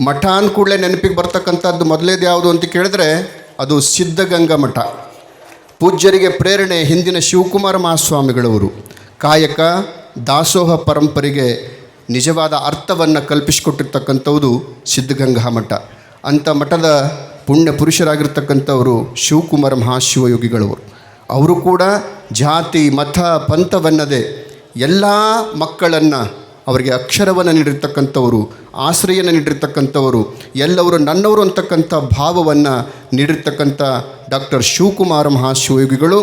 ಮಠ ಅಂದ ಕೂಡಲೇ ನೆನಪಿಗೆ ಬರ್ತಕ್ಕಂಥದ್ದು ಮೊದಲೇದು ಯಾವುದು ಅಂತ ಕೇಳಿದ್ರೆ ಅದು ಸಿದ್ಧಗಂಗಾ ಮಠ. ಪೂಜ್ಯರಿಗೆ ಪ್ರೇರಣೆ ಹಿಂದಿನ ಶಿವಕುಮಾರ ಮಹಾಸ್ವಾಮಿಗಳವರು. ಕಾಯಕ, ದಾಸೋಹ ಪರಂಪರೆಗೆ ನಿಜವಾದ ಅರ್ಥವನ್ನು ಕಲ್ಪಿಸಿಕೊಟ್ಟಿರ್ತಕ್ಕಂಥವ್ದು ಸಿದ್ಧಗಂಗಾ ಮಠ. ಅಂಥ ಮಠದ ಪುಣ್ಯ ಪುರುಷರಾಗಿರ್ತಕ್ಕಂಥವರು ಶಿವಕುಮಾರ ಮಹಾಶಿವಯೋಗಿಗಳವರು. ಅವರು ಕೂಡ ಜಾತಿ, ಮತ, ಪಂಥವನ್ನದೇ ಎಲ್ಲ ಮಕ್ಕಳನ್ನು ಅವರಿಗೆ ಅಕ್ಷರವನ್ನು ನೀಡಿರ್ತಕ್ಕಂಥವರು ಆಶ್ರಯನ ನೀಡಿರ್ತಕ್ಕಂಥವರು ಎಲ್ಲವರು ನನ್ನವರು ಅಂತಕ್ಕಂಥ ಭಾವವನ್ನು ನೀಡಿರ್ತಕ್ಕಂಥ ಡಾಕ್ಟರ್ ಶಿವಕುಮಾರ ಮಹಾಶಿವಯೋಗಿಗಳು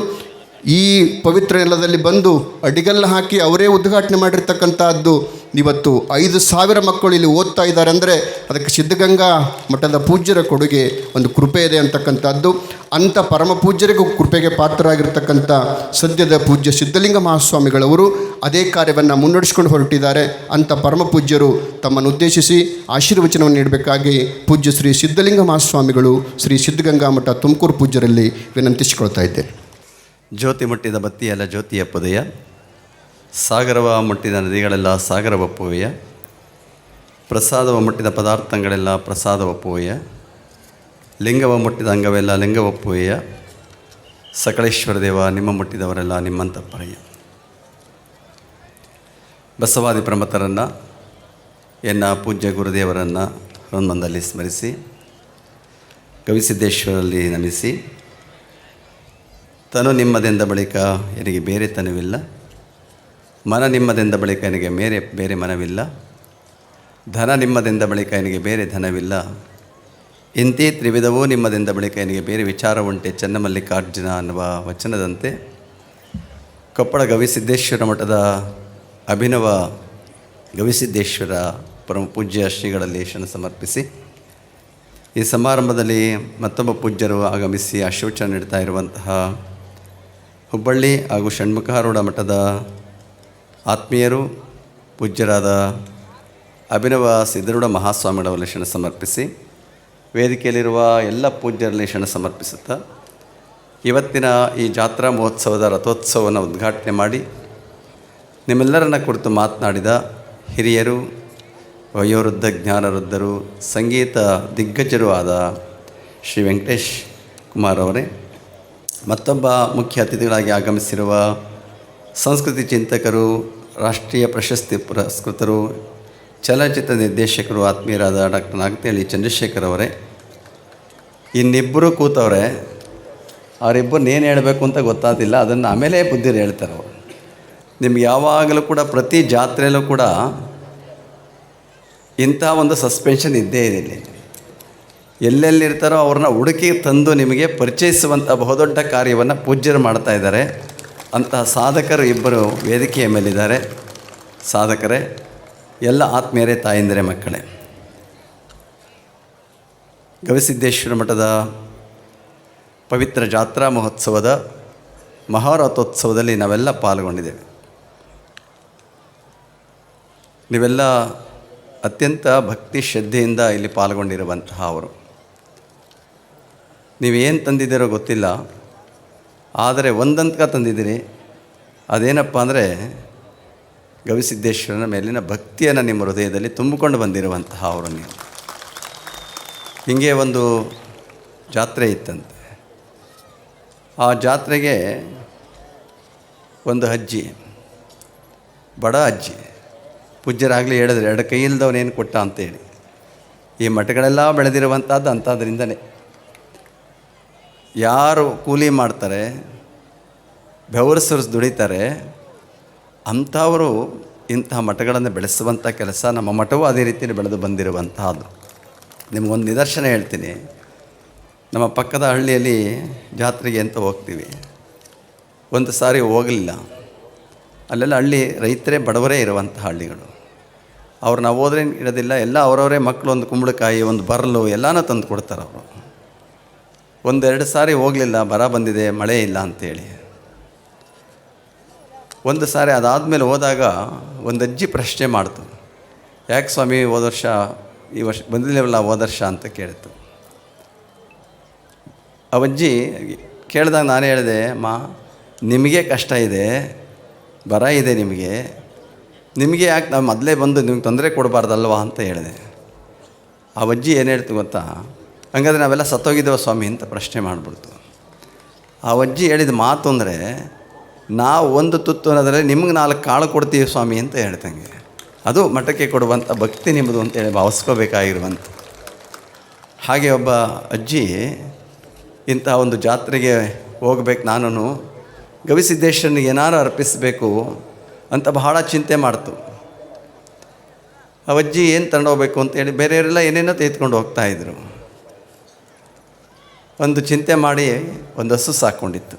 ಈ ಪವಿತ್ರ ನೆಲದಲ್ಲಿ ಬಂದು ಅಡಿಗಲ್ಲ ಹಾಕಿ ಅವರೇ ಉದ್ಘಾಟನೆ ಮಾಡಿರ್ತಕ್ಕಂಥದ್ದು. ಇವತ್ತು ಐದು ಸಾವಿರ ಮಕ್ಕಳು ಇಲ್ಲಿ ಓದ್ತಾ ಇದ್ದಾರೆ ಅಂದರೆ ಅದಕ್ಕೆ ಸಿದ್ಧಗಂಗಾ ಮಠದ ಪೂಜ್ಯರ ಕೊಡುಗೆ ಒಂದು ಕೃಪೆ ಇದೆ ಅಂತಕ್ಕಂಥದ್ದು. ಅಂಥ ಪರಮ ಪೂಜ್ಯರಿಗೂ ಕೃಪೆಗೆ ಪಾತ್ರರಾಗಿರ್ತಕ್ಕಂಥ ಸದ್ಯದ ಪೂಜ್ಯ ಸಿದ್ಧಲಿಂಗ ಮಹಾಸ್ವಾಮಿಗಳವರು ಅದೇ ಕಾರ್ಯವನ್ನು ಮುನ್ನಡೆಸ್ಕೊಂಡು ಹೊರಟಿದ್ದಾರೆ. ಅಂಥ ಪರಮ ಪೂಜ್ಯರು ತಮ್ಮನ್ನು ಉದ್ದೇಶಿಸಿ ಆಶೀರ್ವಚನವನ್ನು ನೀಡಬೇಕಾಗಿ ಪೂಜ್ಯ ಶ್ರೀ ಸಿದ್ಧಲಿಂಗ ಮಹಾಸ್ವಾಮಿಗಳು ಶ್ರೀ ಸಿದ್ಧಗಂಗಾ ಮಠ ತುಮಕೂರು ಪೂಜ್ಯರಲ್ಲಿ ವಿನಂತಿಸಿಕೊಳ್ತಾ ಇದ್ದೇನೆ. ಜ್ಯೋತಿ ಮುಟ್ಟಿದ ಬತ್ತಿಯಲ್ಲ ಜ್ಯೋತಿಯ ಪೊದೆಯ, ಸಾಗರವ ಮುಟ್ಟಿದ ನದಿಗಳೆಲ್ಲ ಸಾಗರ ಒಪ್ಪುವೆಯ ಪ್ರಸಾದವ ಮುಟ್ಟಿದ ಪದಾರ್ಥಗಳೆಲ್ಲ ಪ್ರಸಾದ ಒಪ್ಪುವೆಯ ಲಿಂಗವ ಮುಟ್ಟಿದ ಅಂಗವೆಲ್ಲ ಲಿಂಗ ಒಪ್ಪುವೆಯ ಸಕಳೇಶ್ವರ ದೇವ ನಿಮ್ಮ ಮುಟ್ಟಿದವರೆಲ್ಲ ನಿಮ್ಮಂತಪ್ಪರಯ್ಯ ಬಸವಾದಿ ಪ್ರಮತರನ್ನು ಎನ್ನ ಪೂಜ್ಯ ಗುರುದೇವರನ್ನು ಹನುಮಂದಲ್ಲಿ ಸ್ಮರಿಸಿ, ಗವಿಸಿದ್ದೇಶ್ವರಲ್ಲಿ ನಮಿಸಿ ತನು ನಿಮ್ಮದೆಂದ ಬಳಿಕ ಎನಗೆ ಬೇರೆ ತನುವಿಲ್ಲ. ಮನ ನಿಮ್ಮದೆಂದ ಬಳಿಕ ಎನಗೆ ಬೇರೆ ಬೇರೆ ಮನವಿಲ್ಲ. ಧನ ನಿಮ್ಮದೆಂದ ಬಳಿಕ ಎನಗೆ ಬೇರೆ ಧನವಿಲ್ಲ. ಇಂತಿ ತ್ರಿವಿಧವೂ ನಿಮ್ಮದೆಂದ ಬಳಿಕ ಎನಗೆ ಬೇರೆ ವಿಚಾರ ಉಂಟೆ ಚನ್ನಮಲ್ಲಿಕಾರ್ಜುನ ಅನ್ನುವ ವಚನದಂತೆ ಕೊಪ್ಪಳ ಗವಿಸಿದ್ದೇಶ್ವರ ಮಠದ ಅಭಿನವ ಗವಿಸಿದ್ದೇಶ್ವರ ಪರಮ ಪೂಜ್ಯ ಶ್ರೀಗಳಲ್ಲಿ ಶನ ಸಮರ್ಪಿಸಿ ಈ ಸಮಾರಂಭದಲ್ಲಿ ಮತ್ತೊಬ್ಬ ಪೂಜ್ಯರು ಆಗಮಿಸಿ ಆಶೋಚನೆ ನೀಡ್ತಾ ಇರುವಂತಹ ಹುಬ್ಬಳ್ಳಿ ಹಾಗೂ ಷಣ್ಮುಖಾರೂಢ ಮಠದ ಆತ್ಮೀಯರು, ಪೂಜ್ಯರಾದ ಅಭಿನವ ಸಿದ್ಧರೂಢ ಮಹಾಸ್ವಾಮಿಗಳ ಶರಣ ಸಮರ್ಪಿಸಿ, ವೇದಿಕೆಯಲ್ಲಿರುವ ಎಲ್ಲ ಪೂಜ್ಯರಲ್ಲಿ ಶರಣ ಸಮರ್ಪಿಸುತ್ತಾ, ಇವತ್ತಿನ ಈ ಜಾತ್ರಾ ಮಹೋತ್ಸವದ ರಥೋತ್ಸವವನ್ನು ಉದ್ಘಾಟನೆ ಮಾಡಿ ನಿಮ್ಮೆಲ್ಲರನ್ನ ಕುರಿತು ಮಾತನಾಡಿದ ಹಿರಿಯರು, ವಯೋವೃದ್ಧ ಜ್ಞಾನವೃದ್ಧರು, ಸಂಗೀತ ದಿಗ್ಗಜರು ಆದ ಶ್ರೀ ವೆಂಕಟೇಶ್ ಕುಮಾರ್ ಅವರೇ ಮತ್ತೊಬ್ಬ ಮುಖ್ಯ ಅತಿಥಿಗಳಾಗಿ ಆಗಮಿಸಿರುವ ಸಂಸ್ಕೃತಿ ಚಿಂತಕರು, ರಾಷ್ಟ್ರೀಯ ಪ್ರಶಸ್ತಿ ಪುರಸ್ಕೃತರು, ಚಲನಚಿತ್ರ ನಿರ್ದೇಶಕರು, ಆತ್ಮೀಯರಾದ ಡಾಕ್ಟರ್ ನಾಗತಿಹಳ್ಳಿ ಚಂದ್ರಶೇಖರ್ ಅವರೇ. ಇನ್ನಿಬ್ಬರು ಕೂತವ್ರೆ. ಏನು ಹೇಳಬೇಕು ಅಂತ ಗೊತ್ತಾದಿಲ್ಲ ಅದನ್ನು ಆಮೇಲೆ ಬುದ್ಧಿರು ಹೇಳ್ತಾರೆ ಅವರು. ನಿಮ್ಗೆ ಯಾವಾಗಲೂ ಕೂಡ ಪ್ರತಿ ಜಾತ್ರೆಯಲ್ಲೂ ಕೂಡ ಇಂಥ ಒಂದು ಸಸ್ಪೆನ್ಷನ್ ಇದ್ದೇ ಇದೆ ಇಲ್ಲಿ. ಎಲ್ಲೆಲ್ಲಿರ್ತಾರೋ ಅವ್ರನ್ನ ಹುಡುಕಿ ತಂದು ನಿಮಗೆ ಪರಿಚಯಿಸುವಂಥ ಬಹುದೊಡ್ಡ ಕಾರ್ಯವನ್ನು ಪೂಜ್ಯರು ಮಾಡ್ತಾ ಇದ್ದಾರೆ. ಅಂತಹ ಸಾಧಕರು ಇಬ್ಬರು ವೇದಿಕೆಯ ಮೇಲಿದ್ದಾರೆ. ಸಾಧಕರೇ, ಎಲ್ಲ ಆತ್ಮೀಯರೇ, ತಾಯಂದಿರೇ, ಮಕ್ಕಳೇ. ಗವಿಸಿದ್ದೇಶ್ವರ ಮಠದ ಪವಿತ್ರ ಜಾತ್ರಾ ಮಹೋತ್ಸವದ ಮಹಾರಥೋತ್ಸವದಲ್ಲಿ ನಾವೆಲ್ಲ ಪಾಲ್ಗೊಂಡಿದ್ದೇವೆ. ನೀವೆಲ್ಲ ಅತ್ಯಂತ ಭಕ್ತಿ ಶ್ರದ್ಧೆಯಿಂದ ಇಲ್ಲಿ ಪಾಲ್ಗೊಂಡಿರುವಂತಹ ಅವರು. ನೀವೇನು ತಂದಿದ್ದೀರೋ ಗೊತ್ತಿಲ್ಲ, ಆದರೆ ಒಂದಂತಕ ತಂದಿದ್ದೀರಿ ಅದೇನಪ್ಪ ಅಂದರೆ, ಗವಿಸಿದ್ದೇಶ್ವರನ ಮೇಲಿನ ಭಕ್ತಿಯನ್ನು ನಿಮ್ಮ ಹೃದಯದಲ್ಲಿ ತುಂಬಿಕೊಂಡು ಬಂದಿರುವಂತಹ ಅವರು ನೀವು. ಹೀಗೆ ಒಂದು ಜಾತ್ರೆ ಇತ್ತಂತೆ. ಆ ಜಾತ್ರೆಗೆ ಒಂದು ಅಜ್ಜಿ, ಬಡ ಅಜ್ಜಿ, ಪೂಜ್ಯರಾಗಲಿ ಹೇಳಿದ್ರೆ ಎರಡು ಕೈ ಇಲ್ದವನೇನು ಕೊಟ್ಟ? ಅಂತೇಳಿ. ಈ ಮಠಗಳೆಲ್ಲ ಬೆಳೆದಿರುವಂಥದ್ದು ಅಂಥದ್ರಿಂದನೇ. ಯಾರು ಕೂಲಿ ಮಾಡ್ತಾರೆ ಬೆವರು ಸುರಿಸ್ ದುಡಿತಾರೆ, ಅಂಥವರು ಇಂತಹ ಮಠಗಳನ್ನು ಬೆಳೆಸುವಂಥ ಕೆಲಸ ನಮ್ಮ ಮಠವೂ ಅದೇ ರೀತಿಯಲ್ಲಿ ಬೆಳೆದು ಬಂದಿರುವಂತಹದ್ದು ನಿಮಗೊಂದು ನಿದರ್ಶನ ಹೇಳ್ತೀನಿ. ನಮ್ಮ ಪಕ್ಕದ ಹಳ್ಳಿಯಲ್ಲಿ ಜಾತ್ರೆಗೆ ಅಂತ ಹೋಗ್ತೀವಿ. ಒಂದು ಸಾರಿ ಹೋಗಲಿಲ್ಲ. ಅಲ್ಲೆಲ್ಲ ಹಳ್ಳಿ ರೈತರೇ ಬಡವರೇ ಇರುವಂಥ ಹಳ್ಳಿಗಳು. ಅವ್ರು ನಾವು ಹೋದ್ರೆ ಇರೋದಿಲ್ಲ ಎಲ್ಲ ಅವರವರೇ ಮಕ್ಕಳು ಒಂದು ಕುಂಬಳಕಾಯಿ, ಒಂದು ಬರಲು, ಎಲ್ಲನೂ ತಂದು ಕೊಡ್ತಾರೆ ಅವರು. ಒಂದೆರಡು ಸಾರಿ ಹೋಗಲಿಲ್ಲ, ಬರ ಬಂದಿದೆ, ಮಳೆ ಇಲ್ಲ ಅಂತೇಳಿ. ಒಂದು ಸಾರಿ ಅದಾದಮೇಲೆ ಹೋದಾಗ ಒಂದು ಅಜ್ಜಿ ಪ್ರಶ್ನೆ ಮಾಡ್ತು. ಯಾಕೆ ಸ್ವಾಮಿ ಹೋದ ವರ್ಷ, ಈ ವರ್ಷ ಬಂದಿಲ್ಲವಲ್ಲ ಹೋದ ವರ್ಷ ಅಂತ ಕೇಳಿತು. ಅವಜ್ಜಿ ಕೇಳಿದಾಗ ನಾನು ಹೇಳಿದೆ, ಅಮ್ಮ, ನಿಮಗೆ ಕಷ್ಟ ಇದೆ, ಬರ ಇದೆ ನಿಮಗೆ. ನಿಮಗೆ ಯಾಕೆ ನಾವು ಮೊದಲೇ ಬಂದು ನಿಮ್ಗೆ ತೊಂದರೆ ಕೊಡಬಾರ್ದಲ್ವಾ? ಅಂತ ಹೇಳಿದೆ. ಆ ಅಜ್ಜಿ ಏನು ಹೇಳ್ತು ಗೊತ್ತಾ? ಹಂಗಾದ್ರೆ ನಾವೆಲ್ಲ ಸತ್ತೋಗಿದ್ದೇವೆ ಸ್ವಾಮಿ ಅಂತ ಪ್ರಶ್ನೆ ಮಾಡಿಬಿಡ್ತು. ಆ ಅಜ್ಜಿ ಹೇಳಿದ ಮಾತು ಅಂದರೆ, ನಾವು ಒಂದು ತುತ್ತು ಅನ್ನೋದ್ರೆ ನಿಮ್ಗೆ ನಾಲ್ಕು ಕಾಳು ಕೊಡ್ತೀವಿ ಸ್ವಾಮಿ ಅಂತ ಹೇಳ್ತಂಗೆ. ಅದು ಮಠಕ್ಕೆ ಕೊಡುವಂಥ ಭಕ್ತಿ ನಿಮ್ಮದು ಅಂತೇಳಿ ಭಾವಿಸ್ಕೋಬೇಕಾಗಿರುವಂಥ. ಹಾಗೆ ಒಬ್ಬ ಅಜ್ಜಿ ಇಂಥ ಒಂದು ಜಾತ್ರೆಗೆ ಹೋಗ್ಬೇಕು ನಾನು ಗವಿಸಿದ್ದೇಶ್ವರನಿಗೆ ಏನಾರು ಅರ್ಪಿಸಬೇಕು ಅಂತ ಬಹಳ ಚಿಂತೆ ಮಾಡ್ತು. ಆ ಅಜ್ಜಿ ಏನು ತಗೊಂಡೋಗ್ಬೇಕು ಅಂತೇಳಿ ಬೇರೆಯವರೆಲ್ಲ ಏನೇನೋ ತೆಗೆದುಕೊಂಡು ಹೋಗ್ತಾಯಿದ್ರು ಒಂದು ಚಿಂತೆ ಮಾಡಿ ಒಂದು ಹಸು ಸಾಕೊಂಡಿತ್ತು.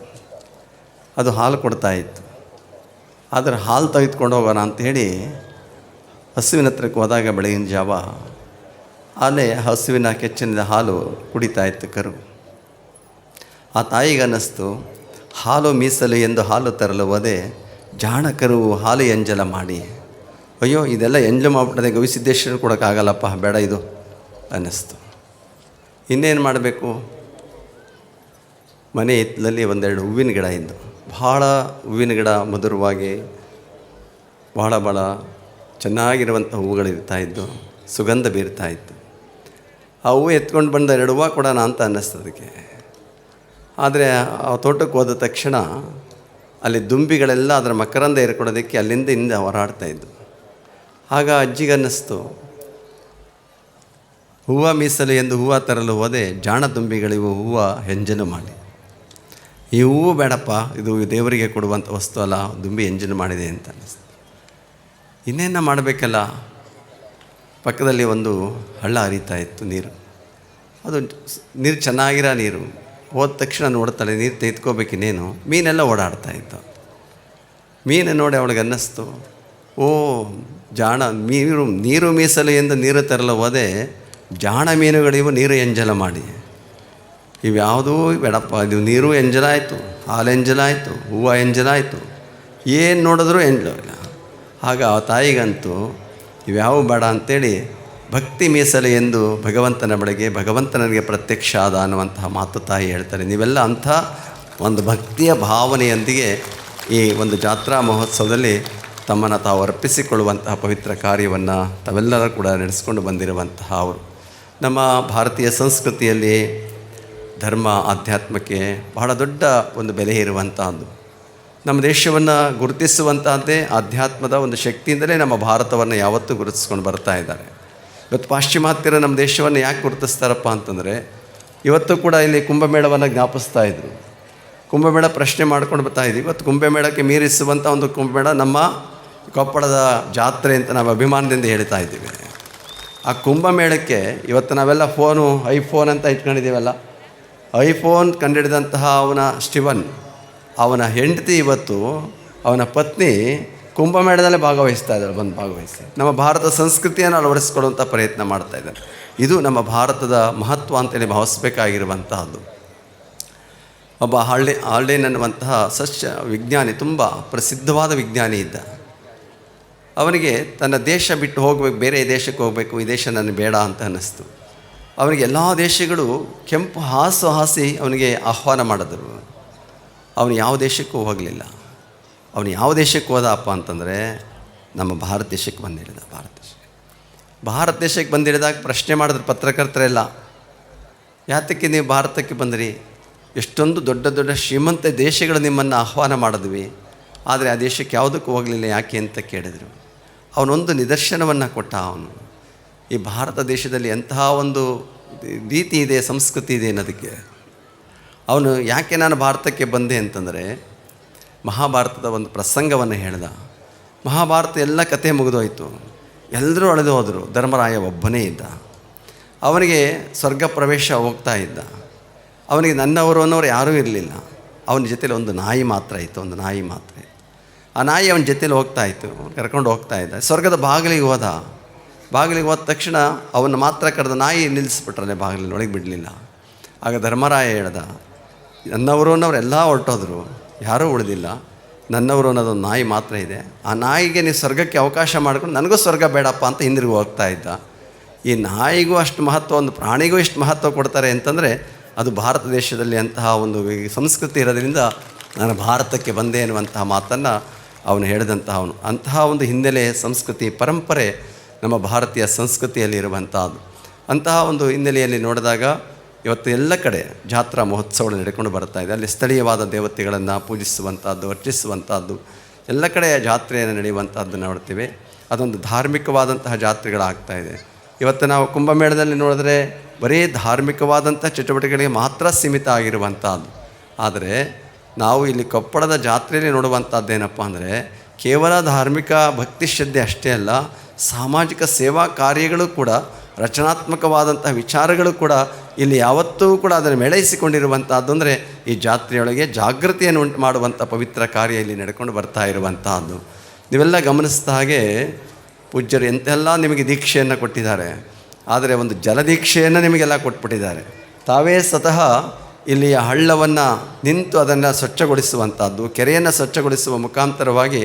ಅದು ಹಾಲು ಕೊಡ್ತಾ ಇತ್ತು. ಆದರೆ ಹಾಲು ತೆಗೆದುಕೊಂಡು ಹೋಗೋಣ ಅಂಥೇಳಿ ಹಸುವಿನ ಹತ್ರಕ್ಕೆ ಹೋದಾಗ ಬೆಳಗಿನ ಜಾವ ಅಲ್ಲೇ ಹಸುವಿನ ಕೆಚ್ಚಿನಿಂದ ಹಾಲು ಕುಡಿತಾ ಇತ್ತು ಕರು. ಆ ತಾಯಿಗೆ ಅನ್ನಿಸ್ತು, ಹಾಲು ಮೀಸಲು ಎಂದು ಹಾಲು ತರಲು ಹೋದೆ, ಜಾಣ ಕರು ಹಾಲು ಎಂಜಲ ಮಾಡಿ. ಅಯ್ಯೋ, ಇದೆಲ್ಲ ಎಂಜಲು ಮಾಡಿಬಿಟ್ಟದೆ ಗವಿಸಿದ್ದೇಶ್ವರ ಕೊಡೋಕ್ಕಾಗಲ್ಲಪ್ಪ, ಬೇಡ ಇದು, ಅನ್ನಿಸ್ತು. ಇನ್ನೇನು ಮಾಡಬೇಕು? ಮನೆ ಹಿತ್ತಲಲ್ಲಿ ಒಂದೆರಡು ಹೂವಿನ ಗಿಡ ಇದ್ದು, ಭಾಳ ಹೂವಿನ ಗಿಡ ಮಧುರವಾಗಿ ಭಾಳ ಭಾಳ ಚೆನ್ನಾಗಿರುವಂಥ ಹೂವುಗಳಿರ್ತಾ ಇದ್ದು, ಸುಗಂಧ ಬೀರ್ತಾ ಇತ್ತು. ಆ ಹೂವು ಎತ್ಕೊಂಡು ಬಂದ ಎರಡು ಹೂವು ಕೊಡೋಣ ಅಂತ ಅನ್ನಿಸ್ತು ಅದಕ್ಕೆ. ಆದರೆ ಆ ತೋಟಕ್ಕೆ ಹೋದ ತಕ್ಷಣ ಅಲ್ಲಿ ದುಂಬಿಗಳೆಲ್ಲ ಅದರ ಮಕರಂದ ಏರ್ಕೊಡೋದಕ್ಕೆ ಅಲ್ಲಿಂದ ಹಿಂದೆ ಹೊರಾಡ್ತಾ ಇದ್ದು. ಆಗ ಅಜ್ಜಿಗೆ ಅನ್ನಿಸ್ತು, ಹೂವು ಮೀಸಲು ಎಂದು ಹೂವು ತರಲು ಹೋದೆ, ಜಾಣ ದುಂಬಿಗಳಿವು ಹೂವು ಹೆಂಜನು ಮಾಡಿ. ಹೂವು ಬೇಡಪ್ಪ, ಇದು ದೇವರಿಗೆ ಕೊಡುವಂಥ ವಸ್ತು ಅಲ್ಲ, ದುಂಬಿ ಎಂಜಿನ್ ಮಾಡಿದೆ ಅಂತ ಅನ್ನಿಸ್ತು. ಇನ್ನೇನ ಮಾಡಬೇಕಲ್ಲ? ಪಕ್ಕದಲ್ಲಿ ಒಂದು ಹಳ್ಳ ಹರಿತಾ ಇತ್ತು ನೀರು. ಅದು ನೀರು ಚೆನ್ನಾಗಿರೋ ನೀರು. ಹೋದ ತಕ್ಷಣ ನೋಡ್ತಾಳೆ, ನೀರು ತೆಗೆದುಕೋಬೇಕಿನ್ನೇನು ಮೀನೆಲ್ಲ ಓಡಾಡ್ತಾ ಇತ್ತು. ಮೀನು ನೋಡಿ ಅವಳಿಗೆ ಅನ್ನಿಸ್ತು, ಓ, ಜಾಣ ನೀರು ನೀರು ಮೀಸಲು ಎಂದು ನೀರು ತರಲು ಹೋದೆ, ಜಾಣ ಮೀನುಗಳಿವು ನೀರು ಎಂಜಲ ಮಾಡಿ. ಇವ್ಯಾವುದೂ ಬೇಡಪ್ಪ, ಇದು ನೀರು ಎಂಜಲಾಯಿತು, ಹಾಲು ಎಂಜಲಾಯಿತು, ಹೂವು ಎಂಜಲಾಯಿತು. ಏನು ನೋಡಿದ್ರೂ ಎಂಜಲ ಆಗ ಆ ತಾಯಿಗಂತೂ ಇವ್ಯಾವು ಬೇಡ ಅಂತೇಳಿ ಭಕ್ತಿ ಮೀಸಲು ಎಂದು ಭಗವಂತನ ಬಳಿಗೆ ಭಗವಂತನಿಗೆ ಪ್ರತ್ಯಕ್ಷ ಆದ ಅನ್ನುವಂತಹ ಮಾತು ತಾಯಿ ಹೇಳ್ತಾರೆ. ನೀವೆಲ್ಲ ಅಂಥ ಒಂದು ಭಕ್ತಿಯ ಭಾವನೆಯೊಂದಿಗೆ ಈ ಒಂದು ಜಾತ್ರಾ ಮಹೋತ್ಸವದಲ್ಲಿ ತಮ್ಮನ್ನು ತಾವು ಅರ್ಪಿಸಿಕೊಳ್ಳುವಂತಹ ಪವಿತ್ರ ಕಾರ್ಯವನ್ನು ತಾವೆಲ್ಲರೂ ಕೂಡ ನಡೆಸ್ಕೊಂಡು ಬಂದಿರುವಂತಹ ಅವರು. ನಮ್ಮ ಭಾರತೀಯ ಸಂಸ್ಕೃತಿಯಲ್ಲಿ ಧರ್ಮ ಆಧ್ಯಾತ್ಮಕ್ಕೆ ಬಹಳ ದೊಡ್ಡ ಒಂದು ಬೆಲೆ ಇರುವಂತಹದ್ದು. ನಮ್ಮ ದೇಶವನ್ನು ಗುರುತಿಸುವಂತಹದ್ದೇ ಆಧ್ಯಾತ್ಮದ ಒಂದು ಶಕ್ತಿಯಿಂದಲೇ ನಮ್ಮ ಭಾರತವನ್ನು ಯಾವತ್ತೂ ಗುರುತಿಸ್ಕೊಂಡು ಬರ್ತಾ ಇದ್ದಾರೆ. ಇವತ್ತು ಪಾಶ್ಚಿಮಾತ್ಯರ ನಮ್ಮ ದೇಶವನ್ನು ಯಾಕೆ ಗುರುತಿಸ್ತಾರಪ್ಪ ಅಂತಂದರೆ, ಇವತ್ತು ಕೂಡ ಇಲ್ಲಿ ಕುಂಭಮೇಳವನ್ನು ಜ್ಞಾಪಿಸ್ತಾ ಇದ್ರು. ಕುಂಭಮೇಳ ಪ್ರಶ್ನೆ ಮಾಡ್ಕೊಂಡು ಬರ್ತಾ ಇದ್ದೀವಿ ಇವತ್ತು ಕುಂಭಮೇಳಕ್ಕೆ ಮೀರಿಸುವಂಥ ಒಂದು ಕುಂಭಮೇಳ ನಮ್ಮ ಕೊಪ್ಪಳದ ಜಾತ್ರೆ ಅಂತ ನಾವು ಅಭಿಮಾನದಿಂದ ಹೇಳ್ತಾ ಇದ್ದೀವಿ. ಆ ಕುಂಭಮೇಳಕ್ಕೆ ಇವತ್ತು ನಾವೆಲ್ಲ ಫೋನು ಐಫೋನ್ ಅಂತ ಇಟ್ಕೊಂಡಿದ್ದೀವಲ್ಲ ಐಫೋನ್ ಕಂಡಿಡಿದಂತಹ ಅವನ ಸ್ಟಿವನ್, ಅವನ ಹೆಂಡತಿ ಇವತ್ತು, ಅವನ ಪತ್ನಿ ಕುಂಭಮೇಳದಲ್ಲೇ ಭಾಗವಹಿಸ್ತಾ ಇದ್ದಾರೆ, ಬಂದು ಭಾಗವಹಿಸಿ ನಮ್ಮ ಭಾರತ ಸಂಸ್ಕೃತಿಯನ್ನು ಅಳವಡಿಸ್ಕೊಳ್ಳುವಂಥ ಪ್ರಯತ್ನ ಮಾಡ್ತಾ ಇದ್ದಾರೆ. ಇದು ನಮ್ಮ ಭಾರತದ ಮಹತ್ವ ಅಂತೇಳಿ ಭಾವಿಸ್ಬೇಕಾಗಿರುವಂತಹದ್ದು. ಒಬ್ಬ ಹಾಲ್ಡೆ ಹಾಲ್ಡೇನ್ ಅನ್ನುವಂತಹ ಸಸ್ಯ ವಿಜ್ಞಾನಿ, ತುಂಬ ಪ್ರಸಿದ್ಧವಾದ ವಿಜ್ಞಾನಿ ಇದ್ದ. ಅವನಿಗೆ ತನ್ನ ದೇಶ ಬಿಟ್ಟು ಹೋಗಬೇಕು, ಬೇರೆ ದೇಶಕ್ಕೆ ಹೋಗಬೇಕು, ಈ ದೇಶ ನನಗೆ ಬೇಡ ಅಂತ ಅನ್ನಿಸ್ತು. ಅವನಿಗೆ ಎಲ್ಲ ದೇಶಗಳು ಕೆಂಪು ಹಾಸು ಹಾಸಿ ಅವನಿಗೆ ಆಹ್ವಾನ ಮಾಡಿದ್ರು. ಅವನು ಯಾವ ದೇಶಕ್ಕೂ ಹೋಗಲಿಲ್ಲ. ಅವನು ಯಾವ ದೇಶಕ್ಕೆ ಹೋದಪ್ಪ ಅಂತಂದರೆ ನಮ್ಮ ಭಾರತ ದೇಶಕ್ಕೆ ಬಂದಿಳಿದ ಭಾರತ ದೇಶ. ಭಾರತ ದೇಶಕ್ಕೆ ಬಂದಿಳಿದಾಗ ಪ್ರಶ್ನೆ ಮಾಡಿದ್ರು ಪತ್ರಕರ್ತರೆಲ್ಲ ಯಾತಕ್ಕೆ ನೀವು ಭಾರತಕ್ಕೆ ಬಂದಿರಿ? ಎಷ್ಟೊಂದು ದೊಡ್ಡ ದೊಡ್ಡ ಶ್ರೀಮಂತ ದೇಶಗಳು ನಿಮ್ಮನ್ನು ಆಹ್ವಾನ ಮಾಡಿದ್ವಿ. ಆದರೆ ಆ ದೇಶಕ್ಕೆ ಯಾವುದಕ್ಕೂ ಹೋಗಲಿಲ್ಲ ಯಾಕೆ ಅಂತ ಕೇಳಿದರು. ಅವನೊಂದು ನಿದರ್ಶನವನ್ನು ಕೊಟ್ಟ ಅವನು. ಈ ಭಾರತ ದೇಶದಲ್ಲಿ ಎಂತಹ ಒಂದು ರೀತಿ ಇದೆ, ಸಂಸ್ಕೃತಿ ಇದೆ ಅನ್ನೋದಕ್ಕೆ. ಅವನು ಯಾಕೆ ನಾನು ಭಾರತಕ್ಕೆ ಬಂದೆ ಅಂತಂದರೆ, ಮಹಾಭಾರತದ ಒಂದು ಪ್ರಸಂಗವನ್ನು ಹೇಳ್ದ. ಮಹಾಭಾರತ ಎಲ್ಲ ಕತೆ ಮುಗಿದೋಯ್ತು. ಎಲ್ಲರೂ ಅಳೆದು ಹೋದರು. ಧರ್ಮರಾಯ ಒಬ್ಬನೇ ಇದ್ದ. ಅವನಿಗೆ ಸ್ವರ್ಗ ಪ್ರವೇಶ ಹೋಗ್ತಾ ಇದ್ದ. ಅವನಿಗೆ ನನ್ನವರು ಅನ್ನೋರು ಯಾರೂ ಇರಲಿಲ್ಲ. ಅವನ ಜೊತೇಲಿ ಒಂದು ನಾಯಿ ಮಾತ್ರ ಇತ್ತು, ಒಂದು ನಾಯಿ ಮಾತ್ರ. ಆ ನಾಯಿ ಅವನ ಜೊತೇಲಿ ಹೋಗ್ತಾ ಇತ್ತು, ಕರ್ಕೊಂಡು ಹೋಗ್ತಾ ಇದ್ದ. ಸ್ವರ್ಗದ ಬಾಗಿಲಿಗೆ ಹೋದ. ಬಾಗಿಲಿಗೆ ಹೋದ ತಕ್ಷಣ ಅವನ್ನ ಮಾತ್ರ ಕರೆದ ನಾಯಿ ನಿಲ್ಲಿಸ್ಬಿಟ್ರೆ ಬಾಗಿಲಿನ ಒಳಗೆ ಬಿಡಲಿಲ್ಲ. ಆಗ ಧರ್ಮರಾಯ ಹೇಳ್ದ, ನನ್ನವರು ಅನ್ನೋರು ಎಲ್ಲ ಹೊರಟೋದ್ರು, ಯಾರೂ ಉಳಿದಿಲ್ಲ. ನನ್ನವರು ಅನ್ನೋದೊಂದು ನಾಯಿ ಮಾತ್ರ ಇದೆ. ಆ ನಾಯಿಗೆ ನೀವು ಸ್ವರ್ಗಕ್ಕೆ ಅವಕಾಶ ಮಾಡ್ಕೊಂಡು ನನಗೂ ಸ್ವರ್ಗ ಬೇಡಪ್ಪ ಅಂತ ಹಿಂದಿರುಗಿ ಹೋಗ್ತಾ ಇದ್ದ. ಈ ನಾಯಿಗೂ ಅಷ್ಟು ಮಹತ್ವ, ಒಂದು ಪ್ರಾಣಿಗೂ ಇಷ್ಟು ಮಹತ್ವ ಕೊಡ್ತಾರೆ ಅಂತಂದರೆ ಅದು ಭಾರತ ದೇಶದಲ್ಲಿ ಅಂತಹ ಒಂದು ಸಂಸ್ಕೃತಿ ಇರೋದ್ರಿಂದ ನಾನು ಭಾರತಕ್ಕೆ ಬಂದೆ ಅನ್ನುವಂತಹ ಮಾತನ್ನು ಅವನು ಹೇಳಿದಂತಹ ಅವನು. ಅಂತಹ ಒಂದು ಹಿನ್ನೆಲೆ, ಸಂಸ್ಕೃತಿ, ಪರಂಪರೆ ನಮ್ಮ ಭಾರತೀಯ ಸಂಸ್ಕೃತಿಯಲ್ಲಿ ಇರುವಂಥದ್ದು ಅಂತಹ ಒಂದು ಹಿನ್ನೆಲೆಯಲ್ಲಿ ನೋಡಿದಾಗ ಇವತ್ತು ಎಲ್ಲ ಕಡೆ ಜಾತ್ರಾ ಮಹೋತ್ಸವಗಳು ನಡ್ಕೊಂಡು ಬರ್ತಾ ಇದೆ. ಅಲ್ಲಿ ಸ್ಥಳೀಯವಾದ ದೇವತೆಗಳನ್ನು ಪೂಜಿಸುವಂಥದ್ದು, ಅರ್ಚಿಸುವಂಥದ್ದು, ಎಲ್ಲ ಕಡೆ ಜಾತ್ರೆಯನ್ನು ನಡೆಯುವಂಥದ್ದು ನೋಡ್ತೀವಿ. ಅದೊಂದು ಧಾರ್ಮಿಕವಾದಂತಹ ಜಾತ್ರೆಗಳಾಗ್ತಾ ಇದೆ. ಇವತ್ತು ನಾವು ಕುಂಭಮೇಳದಲ್ಲಿ ನೋಡಿದ್ರೆ ಬರೀ ಧಾರ್ಮಿಕವಾದಂಥ ಚಟುವಟಿಕೆಗಳಿಗೆ ಮಾತ್ರ ಸೀಮಿತ ಆಗಿರುವಂಥದ್ದು. ಆದರೆ ನಾವು ಇಲ್ಲಿ ಕೊಪ್ಪಳದ ಜಾತ್ರೆಯಲ್ಲಿ ನೋಡುವಂಥದ್ದೇನಪ್ಪ ಅಂದರೆ, ಕೇವಲ ಧಾರ್ಮಿಕ ಭಕ್ತಿ ಶ್ರದ್ಧೆ ಅಷ್ಟೇ ಅಲ್ಲ ಸಾಮಾಜಿಕ ಸೇವಾ ಕಾರ್ಯಗಳು ಕೂಡ ರಚನಾತ್ಮಕವಾದಂಥ ವಿಚಾರಗಳು ಕೂಡ ಇಲ್ಲಿ ಯಾವತ್ತೂ ಕೂಡ ಅದನ್ನು ಮೇಳೈಸಿಕೊಂಡಿರುವಂಥದ್ದು ಅಂದರೆ ಈ ಜಾತ್ರೆಯೊಳಗೆ ಜಾಗೃತಿಯನ್ನು ಉಂಟು ಮಾಡುವಂಥ ಪವಿತ್ರ ಕಾರ್ಯ ಇಲ್ಲಿ ನಡ್ಕೊಂಡು ಬರ್ತಾ ಇರುವಂತಹದ್ದು. ನೀವೆಲ್ಲ ಗಮನಿಸಿದ ಹಾಗೆ ಪೂಜ್ಯರು ಎಂತೆಲ್ಲ ನಿಮಗೆ ದೀಕ್ಷೆಯನ್ನು ಕೊಟ್ಟಿದ್ದಾರೆ. ಆದರೆ ಒಂದು ಜಲದೀಕ್ಷೆಯನ್ನು ನಿಮಗೆಲ್ಲ ಕೊಟ್ಬಿಟ್ಟಿದ್ದಾರೆ. ತಾವೇ ಸ್ವತಃ ಇಲ್ಲಿಯ ಹಳ್ಳವನ್ನು ನಿಂತು ಅದನ್ನು ಸ್ವಚ್ಛಗೊಳಿಸುವಂಥದ್ದು ಕೆರೆಯನ್ನು ಸ್ವಚ್ಛಗೊಳಿಸುವ ಮುಖಾಂತರವಾಗಿ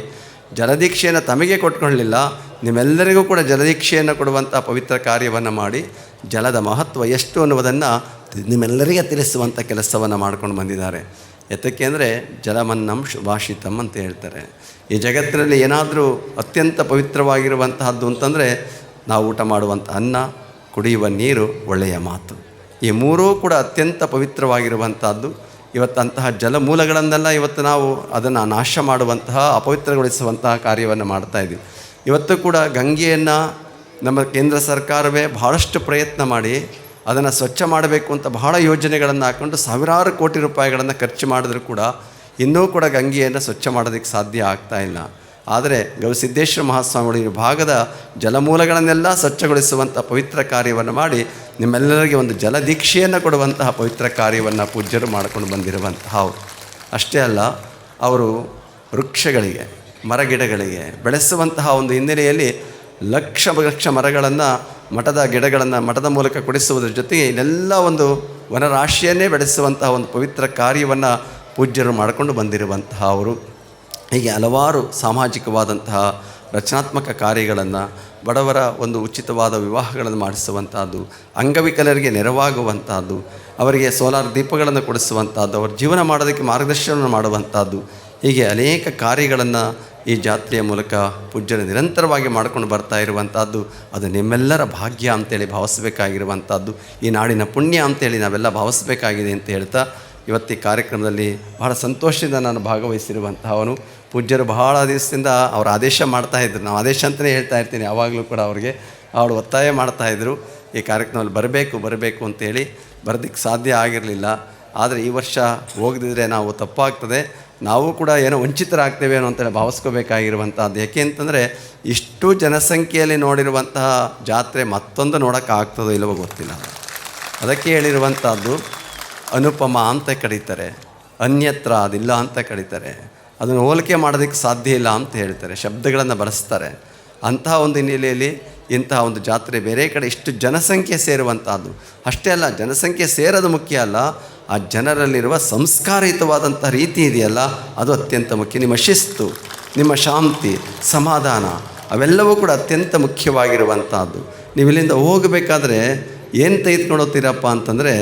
ಜಲದೀಕ್ಷೆಯನ್ನು ತಮಗೆ ಕೊಟ್ಕೊಳ್ಳಲಿಲ್ಲ ನಿಮ್ಮೆಲ್ಲರಿಗೂ ಕೂಡ ಜಲದೀಕ್ಷೆಯನ್ನು ಕೊಡುವಂಥ ಪವಿತ್ರ ಕಾರ್ಯವನ್ನು ಮಾಡಿ, ಜಲದ ಮಹತ್ವ ಎಷ್ಟು ಅನ್ನುವುದನ್ನು ನಿಮ್ಮೆಲ್ಲರಿಗೆ ತಿಳಿಸುವಂಥ ಕೆಲಸವನ್ನು ಮಾಡ್ಕೊಂಡು ಬಂದಿದ್ದಾರೆ. ಎತ್ತಕ್ಕೆ ಅಂದರೆ ಜಲಮನ್ನಂ ಶುಭಾಷಿತಂ ಅಂತ ಹೇಳ್ತಾರೆ. ಈ ಜಗತ್ತಿನಲ್ಲಿ ಏನಾದರೂ ಅತ್ಯಂತ ಪವಿತ್ರವಾಗಿರುವಂತಹದ್ದು ಅಂತಂದರೆ ನಾವು ಊಟ ಮಾಡುವಂಥ ಅನ್ನ, ಕುಡಿಯುವ ನೀರು ಒಳ್ಳೆಯ ಮಾತು. ಈ ಮೂರೂ ಕೂಡ ಅತ್ಯಂತ ಪವಿತ್ರವಾಗಿರುವಂಥದ್ದು ಇವತ್ತು ಅಂತಹ ಜಲಮೂಲಗಳನ್ನೆಲ್ಲ ಇವತ್ತು ನಾವು ಅದನ್ನು ನಾಶ ಮಾಡುವಂತಹ, ಅಪವಿತ್ರಗೊಳಿಸುವಂತಹ ಕಾರ್ಯವನ್ನು ಮಾಡ್ತಾ ಇದ್ದೀವಿ. ಇವತ್ತು ಕೂಡ ಗಂಗೆಯನ್ನು ನಮ್ಮ ಕೇಂದ್ರ ಸರ್ಕಾರವೇ ಬಹಳಷ್ಟು ಪ್ರಯತ್ನ ಮಾಡಿ ಅದನ್ನು ಸ್ವಚ್ಛ ಮಾಡಬೇಕು ಅಂತ ಬಹಳ ಯೋಜನೆಗಳನ್ನು ಹಾಕ್ಕೊಂಡು ಸಾವಿರಾರು ಕೋಟಿ ರೂಪಾಯಿಗಳನ್ನು ಖರ್ಚು ಮಾಡಿದ್ರೂ ಕೂಡ ಇನ್ನೂ ಕೂಡ ಗಂಗೆಯನ್ನು ಸ್ವಚ್ಛ ಮಾಡೋದಕ್ಕೆ ಸಾಧ್ಯ ಆಗ್ತಾ ಇಲ್ಲ. ಆದರೆ ಗವಿಸಿದ್ದೇಶ್ವರ ಮಹಾಸ್ವಾಮಿಗಳು ಈ ಭಾಗದ ಜಲಮೂಲಗಳನ್ನೆಲ್ಲ ಸ್ವಚ್ಛಗೊಳಿಸುವಂಥ ಪವಿತ್ರ ಕಾರ್ಯವನ್ನು ಮಾಡಿ ನಿಮ್ಮೆಲ್ಲರಿಗೆ ಒಂದು ಜಲದೀಕ್ಷೆಯನ್ನು ಕೊಡುವಂತಹ ಪವಿತ್ರ ಕಾರ್ಯವನ್ನು ಪೂಜ್ಯರು ಮಾಡಿಕೊಂಡು ಬಂದಿರುವಂತಹ ಅವರು. ಅಷ್ಟೇ ಅಲ್ಲ, ಅವರು ವೃಕ್ಷಗಳಿಗೆ, ಮರಗಿಡಗಳಿಗೆ ಬೆಳೆಸುವಂತಹ ಒಂದು ಹಿನ್ನೆಲೆಯಲ್ಲಿ ಲಕ್ಷ ಲಕ್ಷ ಮರಗಳನ್ನು, ಮಠದ ಗಿಡಗಳನ್ನು ಮಠದ ಮೂಲಕ ಕೊಡಿಸುವುದರ ಜೊತೆಗೆ ಇಲ್ಲೆಲ್ಲ ಒಂದು ವನರಾಶಿಯನ್ನೇ ಬೆಳೆಸುವಂತಹ ಒಂದು ಪವಿತ್ರ ಕಾರ್ಯವನ್ನು ಪೂಜ್ಯರು ಮಾಡಿಕೊಂಡು ಬಂದಿರುವಂತಹ ಅವರು. ಹೀಗೆ ಹಲವಾರು ಸಾಮಾಜಿಕವಾದಂತಹ ರಚನಾತ್ಮಕ ಕಾರ್ಯಗಳನ್ನು ಬಡವರ ಒಂದು ಉಚಿತವಾದ ವಿವಾಹಗಳನ್ನು ಮಾಡಿಸುವಂಥದ್ದು ಅಂಗವಿಕಲರಿಗೆ ನೆರವಾಗುವಂಥದ್ದು ಅವರಿಗೆ ಸೋಲಾರ್ ದೀಪಗಳನ್ನು ಕೊಡಿಸುವಂಥದ್ದು ಅವರ ಜೀವನ ಮಾಡೋದಕ್ಕೆ ಮಾರ್ಗದರ್ಶನ ಮಾಡುವಂಥದ್ದು ಹೀಗೆ ಅನೇಕ ಕಾರ್ಯಗಳನ್ನು ಈ ಜಾತ್ರೆಯ ಮೂಲಕ ಪೂಜ್ಯರು ನಿರಂತರವಾಗಿ ಮಾಡ್ಕೊಂಡು ಬರ್ತಾ ಇರುವಂಥದ್ದು ಅದು ನಿಮ್ಮೆಲ್ಲರ ಭಾಗ್ಯ ಅಂತೇಳಿ ಭಾವಿಸಬೇಕಾಗಿರುವಂಥದ್ದು ಈ ನಾಡಿನ ಪುಣ್ಯ ಅಂತೇಳಿ ನಾವೆಲ್ಲ ಭಾವಿಸಬೇಕಾಗಿದೆ ಅಂತ ಹೇಳ್ತಾ ಇವತ್ತಿ ಕಾರ್ಯಕ್ರಮದಲ್ಲಿ ಬಹಳ ಸಂತೋಷದಿಂದ ನಾನು ಭಾಗವಹಿಸಿರುವಂತಹವನು. ಪೂಜ್ಯರು ಬಹಳ ದಿವಸದಿಂದ ಅವ್ರು ಆದೇಶ ಮಾಡ್ತಾಯಿದ್ರು ನಾವು ಆದೇಶ ಅಂತಲೇ ಹೇಳ್ತಾ ಇರ್ತೀನಿ, ಯಾವಾಗಲೂ ಕೂಡ ಅವ್ರಿಗೆ. ಅವರು ಒತ್ತಾಯ ಮಾಡ್ತಾಯಿದ್ರು ಈ ಕಾರ್ಯಕ್ರಮದಲ್ಲಿ ಬರಬೇಕು ಬರಬೇಕು ಅಂತೇಳಿ. ಬರೋದಕ್ಕೆ ಸಾಧ್ಯ ಆಗಿರಲಿಲ್ಲ. ಆದರೆ ಈ ವರ್ಷ ಹೋಗದಿದ್ರೆ ನಾವು ತಪ್ಪಾಗ್ತದೆ. ನಾವು ಕೂಡ ಏನೋ ವಂಚಿತರಾಗ್ತೇವೆ ಅನ್ನೋ ಅಂತೇಳಿ ಭಾವಿಸ್ಕೋಬೇಕಾಗಿರುವಂಥದ್ದು ಯಾಕೆ ಅಂತಂದರೆ, ಇಷ್ಟು ಜನಸಂಖ್ಯೆಯಲ್ಲಿ ನೋಡಿರುವಂತಹ ಜಾತ್ರೆ ಮತ್ತೊಂದು ನೋಡೋಕ್ಕಾಗ್ತದೋ ಇಲ್ಲವೋ ಗೊತ್ತಿಲ್ಲ. ಅದಕ್ಕೆ ಹೇಳಿರುವಂಥದ್ದು ಅನುಪಮ ಅಂತ ಕರೀತಾರೆ. ಅನ್ಯತ್ರ ಅದಿಲ್ಲ ಅಂತ ಕರೀತಾರೆ. ಅದನ್ನು ಹೋಲಿಕೆ ಮಾಡೋದಕ್ಕೆ ಸಾಧ್ಯ ಇಲ್ಲ ಅಂತ ಹೇಳ್ತಾರೆ, ಶಬ್ದಗಳನ್ನು ಬಳಸ್ತಾರೆ. ಅಂತಹ ಒಂದು ಹಿನ್ನೆಲೆಯಲ್ಲಿ ಇಂತಹ ಒಂದು ಜಾತ್ರೆ ಬೇರೆ ಕಡೆ ಇಷ್ಟು ಜನಸಂಖ್ಯೆ ಸೇರುವಂಥದ್ದು ಅಷ್ಟೇ ಅಲ್ಲ, ಜನಸಂಖ್ಯೆ ಸೇರೋದು ಮುಖ್ಯ ಅಲ್ಲ, ಆ ಜನರಲ್ಲಿರುವ ಸಂಸ್ಕಾರಯುತವಾದಂಥ ರೀತಿ ಇದೆಯಲ್ಲ, ಅದು ಅತ್ಯಂತ ಮುಖ್ಯ. ನಿಮ್ಮ ಶಿಸ್ತು, ನಿಮ್ಮ ಶಾಂತಿ, ಸಮಾಧಾನ, ಅವೆಲ್ಲವೂ ಕೂಡ ಅತ್ಯಂತ ಮುಖ್ಯವಾಗಿರುವಂಥದ್ದು ನೀವು ಇಲ್ಲಿಂದ ಹೋಗಬೇಕಾದ್ರೆ ಏನು ತೆಗೆದುಕೊಂಡು ಹೋಗ್ತೀರಪ್ಪ ಅಂತಂದರೆ,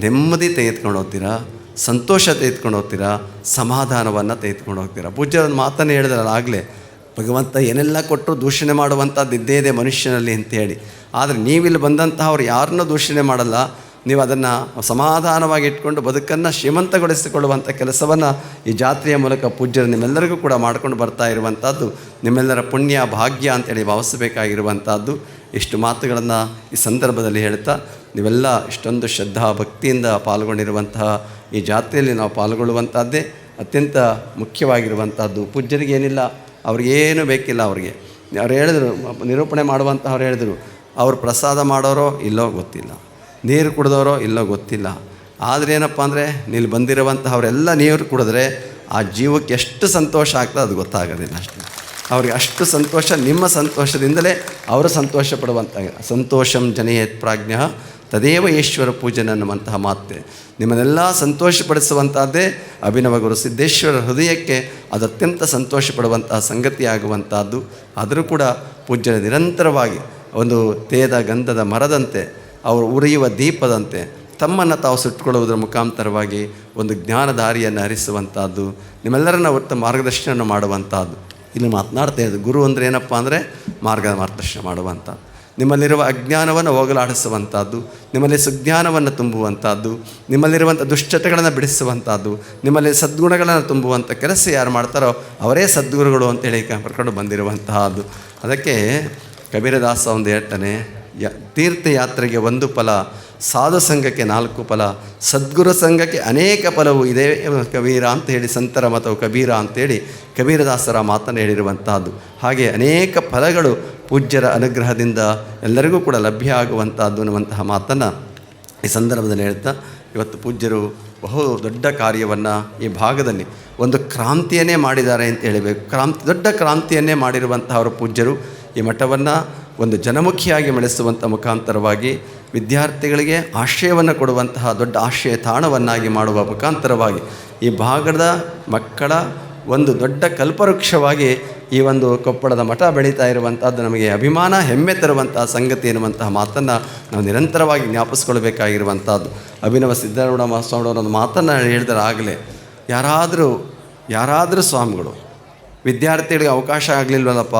ನೆಮ್ಮದಿ ತೆಗೆದುಕೊಂಡು ಹೋಗ್ತೀರಾ? ಸಂತೋಷ ತೆಗೆದುಕೊಂಡು ಹೋಗ್ತೀರಾ? ಸಮಾಧಾನವನ್ನು ತೆಗೆದುಕೊಂಡು ಹೋಗ್ತೀರಾ? ಪೂಜ್ಯ ಒಂದು ಮಾತನ್ನು ಹೇಳಿದ್ರಲ್ಲ ಆಗಲೇ, ಭಗವಂತ ಏನೆಲ್ಲ ಕೊಟ್ಟರು ದೂಷಣೆ ಮಾಡುವಂಥದ್ದು ಇದ್ದೇ ಇದೆ ಮನುಷ್ಯನಲ್ಲಿ ಅಂತೇಳಿ ಆದರೆ ನೀವಿಲ್ಲಿ ಬಂದಂತಹವ್ರು ಯಾರನ್ನೂ ದೂಷಣೆ ಮಾಡಲ್ಲ. ನೀವು ಅದನ್ನು ಸಮಾಧಾನವಾಗಿ ಇಟ್ಕೊಂಡು ಬದುಕನ್ನು ಶ್ರೀಮಂತಗೊಳಿಸಿಕೊಳ್ಳುವಂಥ ಕೆಲಸವನ್ನು ಈ ಜಾತ್ರೆಯ ಮೂಲಕ ಪೂಜ್ಯರು ನಿಮ್ಮೆಲ್ಲರಿಗೂ ಕೂಡ ಮಾಡ್ಕೊಂಡು ಬರ್ತಾ ಇರುವಂಥದ್ದು, ನಿಮ್ಮೆಲ್ಲರ ಪುಣ್ಯ, ಭಾಗ್ಯ ಅಂತೇಳಿ ಭಾವಿಸಬೇಕಾಗಿರುವಂಥದ್ದು. ಇಷ್ಟು ಮಾತುಗಳನ್ನು ಈ ಸಂದರ್ಭದಲ್ಲಿ ಹೇಳ್ತಾ ನೀವೆಲ್ಲ ಇಷ್ಟೊಂದು ಶ್ರದ್ಧಾ ಭಕ್ತಿಯಿಂದ ಪಾಲ್ಗೊಂಡಿರುವಂತಹ ಈ ಜಾತ್ರೆಯಲ್ಲಿ ನಾವು ಪಾಲ್ಗೊಳ್ಳುವಂಥದ್ದೇ ಅತ್ಯಂತ ಮುಖ್ಯವಾಗಿರುವಂಥದ್ದು. ಪೂಜ್ಯರಿಗೇನಿಲ್ಲ ಅವ್ರಿಗೇನು ಬೇಕಿಲ್ಲ ಅವ್ರಿಗೆ. ಅವ್ರು ಹೇಳಿದ್ರು, ನಿರೂಪಣೆ ಮಾಡುವಂಥವ್ರು ಹೇಳಿದರು, ಅವ್ರು ಪ್ರಸಾದ ಮಾಡೋರೋ ಇಲ್ಲೋ ಗೊತ್ತಿಲ್ಲ. ನೀರು ಕುಡಿದವರೋ ಇಲ್ಲೋ ಗೊತ್ತಿಲ್ಲ. ಆದರೆ ಏನಪ್ಪ ಅಂದರೆ ನೀಲ್ಲಿ ಬಂದಿರುವಂಥವರೆಲ್ಲ ನೀರು ಕುಡಿದ್ರೆ ಆ ಜೀವಕ್ಕೆ ಎಷ್ಟು ಸಂತೋಷ ಆಗ್ತದೆ ಅದು ಗೊತ್ತಾಗೋದಿಲ್ಲ ಅಷ್ಟೇ. ಅವ್ರಿಗೆ ಅಷ್ಟು ಸಂತೋಷ, ನಿಮ್ಮ ಸಂತೋಷದಿಂದಲೇ ಅವರು ಸಂತೋಷ ಪಡುವಂಥ ಸಂತೋಷಂ ಜನಯೇತ್ ಪ್ರಾಜ್ಞ. ತದೇವ ಈಶ್ವರ ಪೂಜನೆ ಅನ್ನುವಂತಹ ಮಾತೆ. ನಿಮ್ಮನ್ನೆಲ್ಲ ಸಂತೋಷಪಡಿಸುವಂಥದ್ದೇ ಅಭಿನವ ಗುರು ಸಿದ್ದೇಶ್ವರ ಹೃದಯಕ್ಕೆ ಅದು ಅತ್ಯಂತ ಸಂತೋಷ ಪಡುವಂತಹ ಸಂಗತಿಯಾಗುವಂಥದ್ದು ಆದರೂ ಕೂಡ ಪೂಜನೆ ನಿರಂತರವಾಗಿ ಒಂದು ತೇದ ಗಂಧದ ಮರದಂತೆ ಅವರು ಉರಿಯುವ ದೀಪದಂತೆ ತಮ್ಮನ್ನು ತಾವು ಸುಟ್ಟುಕೊಳ್ಳುವುದರ ಮುಖಾಂತರವಾಗಿ ಒಂದು ಜ್ಞಾನದಾರಿಯನ್ನು ಹರಿಸುವಂಥದ್ದು ನಿಮ್ಮೆಲ್ಲರನ್ನ ಒಟ್ಟು ಮಾರ್ಗದರ್ಶನ ಮಾಡುವಂಥದ್ದು ಇಲ್ಲಿ ಮಾತನಾಡ್ತಾ ಇದ್ದು ಗುರು ಅಂದರೆ ಏನಪ್ಪ ಅಂದರೆ ಮಾರ್ಗ ಮಾರ್ಗದರ್ಶನ ಮಾಡುವಂಥ ನಿಮ್ಮಲ್ಲಿರುವ ಅಜ್ಞಾನವನ್ನು ಹೋಗಲಾಡಿಸುವಂಥದ್ದು, ನಿಮ್ಮಲ್ಲಿ ಸುಜ್ಞಾನವನ್ನು ತುಂಬುವಂಥದ್ದು, ನಿಮ್ಮಲ್ಲಿರುವಂಥ ದುಶ್ಚಟಗಳನ್ನು ಬಿಡಿಸುವಂಥದ್ದು, ನಿಮ್ಮಲ್ಲಿ ಸದ್ಗುಣಗಳನ್ನು ತುಂಬುವಂಥ ಕೆಲಸ ಯಾರು ಮಾಡ್ತಾರೋ ಅವರೇ ಸದ್ಗುರುಗಳು ಅಂತೇಳಿ ಕರ್ಕೊಂಡು ಬಂದಿರುವಂತಹದ್ದು. ಅದಕ್ಕೆ ಕಬೀರದಾಸ ಒಂದು ಹೇಳ್ತಾನೆ, ಯ, ತೀರ್ಥಯಾತ್ರೆಗೆ ಒಂದು ಫಲ, ಸಾಧು ಸಂಘಕ್ಕೆ ನಾಲ್ಕು ಫಲ, ಸದ್ಗುರು ಸಂಘಕ್ಕೆ ಅನೇಕ ಫಲವು ಇದೆ ಕಬೀರ ಅಂತ ಹೇಳಿ, ಸಂತರ ಮತವು ಕಬೀರ ಅಂತೇಳಿ ಕಬೀರದಾಸರ ಮಾತನ್ನು ಹೇಳಿರುವಂತಹದ್ದು. ಹಾಗೆ ಅನೇಕ ಫಲಗಳು ಪೂಜ್ಯರ ಅನುಗ್ರಹದಿಂದ ಎಲ್ಲರಿಗೂ ಕೂಡ ಲಭ್ಯ ಆಗುವಂಥದ್ದು ಅನ್ನುವಂತಹ ಮಾತನ್ನು ಈ ಸಂದರ್ಭದಲ್ಲಿ ಹೇಳ್ತಾ, ಇವತ್ತು ಪೂಜ್ಯರು ಬಹು ದೊಡ್ಡ ಕಾರ್ಯವನ್ನು ಈ ಭಾಗದಲ್ಲಿ ಒಂದು ಕ್ರಾಂತಿಯನ್ನೇ ಮಾಡಿದ್ದಾರೆ ಅಂತ ಹೇಳಬೇಕು. ಕ್ರಾಂತಿ, ದೊಡ್ಡ ಕ್ರಾಂತಿಯನ್ನೇ ಮಾಡಿರುವಂತಹವರು ಪೂಜ್ಯರು ಈ ಮಠವನ್ನು ಒಂದು ಜನಮುಖಿಯಾಗಿ ಬೆಳೆಸುವಂಥ ಮುಖಾಂತರವಾಗಿ ವಿದ್ಯಾರ್ಥಿಗಳಿಗೆ ಆಶ್ರಯವನ್ನು ಕೊಡುವಂತಹ ದೊಡ್ಡ ಆಶ್ರಯ ತಾಣವನ್ನಾಗಿ ಮಾಡುವ ಮುಖಾಂತರವಾಗಿ ಈ ಭಾಗದ ಮಕ್ಕಳ ಒಂದು ದೊಡ್ಡ ಕಲ್ಪವೃಕ್ಷವಾಗಿ ಈ ಒಂದು ಕೊಪ್ಪಳದ ಮಠ ಬೆಳೀತಾ ಇರುವಂಥದ್ದು ನಮಗೆ ಅಭಿಮಾನ, ಹೆಮ್ಮೆ ತರುವಂತಹ ಸಂಗತಿ ಎನ್ನುವಂತಹ ಮಾತನ್ನು ನಾವು ನಿರಂತರವಾಗಿ ಜ್ಞಾಪಿಸ್ಕೊಳ್ಬೇಕಾಗಿರುವಂಥದ್ದು. ಅಭಿನವ ಸಿದ್ಧಾರೂಢ ಒಂದು ಮಾತನ್ನು ಹೇಳಿದರೆ ಆಗಲೇ, ಯಾರಾದರೂ ಯಾರಾದರೂ ಸ್ವಾಮಿಗಳು, ವಿದ್ಯಾರ್ಥಿಗಳಿಗೆ ಅವಕಾಶ ಆಗಲಿಲ್ವಲ್ಲಪ್ಪ,